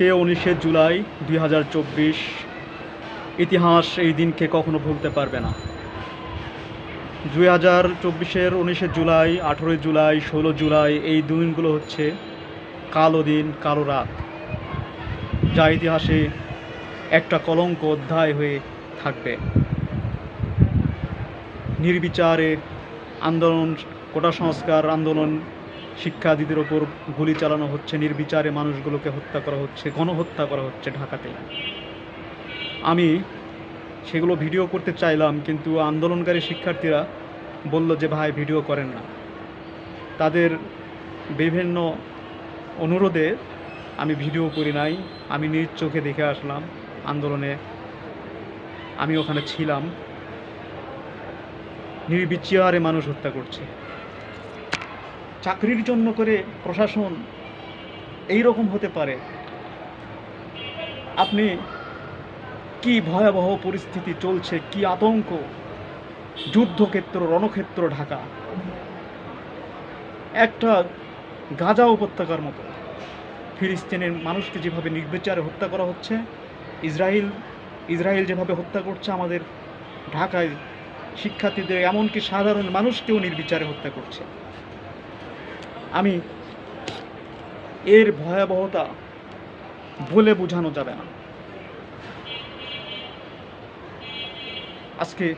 আজকে উনিশে জুলাই দুই হাজার চব্বিশ। ইতিহাস এই দিনকে কখনো ভুলতে পারবে না। দুই হাজার চব্বিশের উনিশে জুলাই, আঠেরোই জুলাই, ষোলো জুলাই এই দিনগুলো হচ্ছে কালো দিন, কালো রাত। যা ইতিহাসে একটা কলঙ্ক অধ্যায় হয়ে থাকবে। নির্বিচারে আন্দোলন, কোটা সংস্কার, আন্দোলন শিক্ষার্থীদের ওপর গুলি চালানো হচ্ছে, নির্বিচারে মানুষগুলোকে হত্যা করা হচ্ছে, গণহত্যা করা হচ্ছে ঢাকাতে। আমি সেগুলো ভিডিও করতে চাইলাম, কিন্তু আন্দোলনকারী শিক্ষার্থীরা বলল যে, ভাই, ভিডিও করেন না। তাদের বিভিন্ন অনুরোধে আমি ভিডিও করি নাই, আমি নিজ চোখে দেখে আসলাম আন্দোলনে, আমি ওখানে ছিলাম। নির্বিচারে মানুষ হত্যা করছে। চাকরির জন্য করে প্রশাসন এই রকম হতে পারে। আপনি কি ভয়াবহ পরিস্থিতি চলছে, কি আতঙ্ক? যুদ্ধক্ষেত্র, রণক্ষেত্র, ঢাকা। একটা গাজা উপত্যকার মতো। ফিলিস্তিনের মানুষকে যেভাবে নির্বিচারে হত্যা করা হচ্ছে ইসরায়েল ইসরায়েল যেভাবে হত্যা করছে, আমাদের ঢাকায় শিক্ষার্থীদের, এমনকি সাধারণ মানুষকেও নির্বিচারে হত্যা করছে। আমি এর ভয়াবহতা বলে বোঝানো যাবে না। আজকে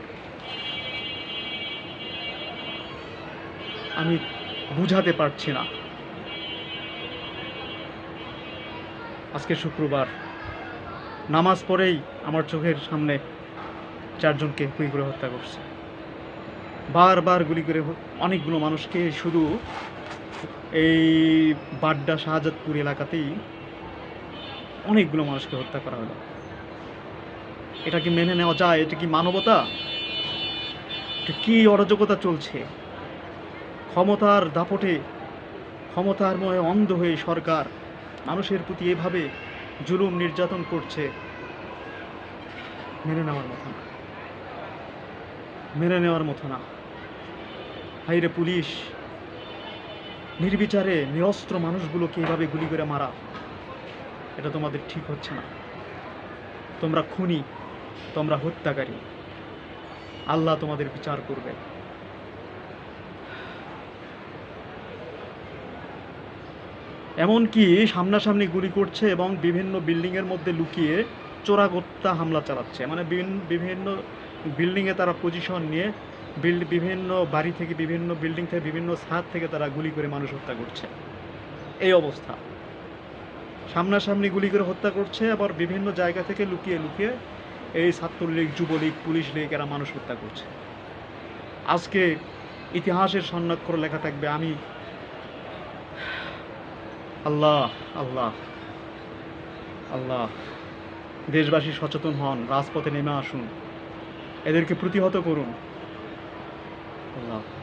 আমি বুঝাতে পারছি না। আজকে শুক্রবার, নামাজ পড়েই আমার চোখের সামনে চারজনকে গুলি করে হত্যা করছে। বারবার গুলি করে অনেকগুলো মানুষকে শুধু এই বাড্ডা শাহজাদপুর এলাকাতেই অনেকগুলো মানুষকে হত্যা করা হলো। এটা কি মেনে নেওয়া যায়? এটা কি মানবতা? কি অরাজকতা চলছে? ক্ষমতার দাপটে, ক্ষমতার ময়ে অন্ধ হয়ে সরকার মানুষের প্রতি এভাবে জুলুম নির্যাতন করছে, মেনে নেওয়ার মতো না। মেনে নেওয়ার মতো না। হাইরে পুলিশ নির্বিচারে নিরস্ত্র মানুষগুলোকে এভাবে গুলি করে মারা, এটা তোমাদের ঠিক হচ্ছে না। তোমরা খুনি, তোমরা হত্যাকারী। আল্লাহ তোমাদের বিচার করবে। এমনকি সামনাসামনি গুলি করছে এবং বিভিন্ন বিল্ডিংয়ের মধ্যে লুকিয়ে চোরাগোত্তা হামলা চালাচ্ছে। মানে বিভিন- বিভিন্ন বিল্ডিংয়ে তারা পজিশন নিয়ে বিল্ড বিভিন্ন বাড়ি থেকে, বিভিন্ন বিল্ডিং থেকে, বিভিন্ন ছাদ থেকে তারা গুলি করে মানুষ হত্যা করছে। এই অবস্থা। সামনাসামনি গুলি করে হত্যা করছে, আবার বিভিন্ন জায়গা থেকে লুকিয়ে লুকিয়ে এই ছাত্রলীগ, যুবলীগ, পুলিশ লীগ এরা মানুষ হত্যা করছে। আজকে ইতিহাসের স্বর্ণাক্ষর লেখা থাকবে, আমি আল্লাহ আল্লাহ আল্লাহ, দেশবাসী সচেতন হন, রাজপথে নেমে আসুন, এদেরকে প্রতিহত করুন। আল্লাহ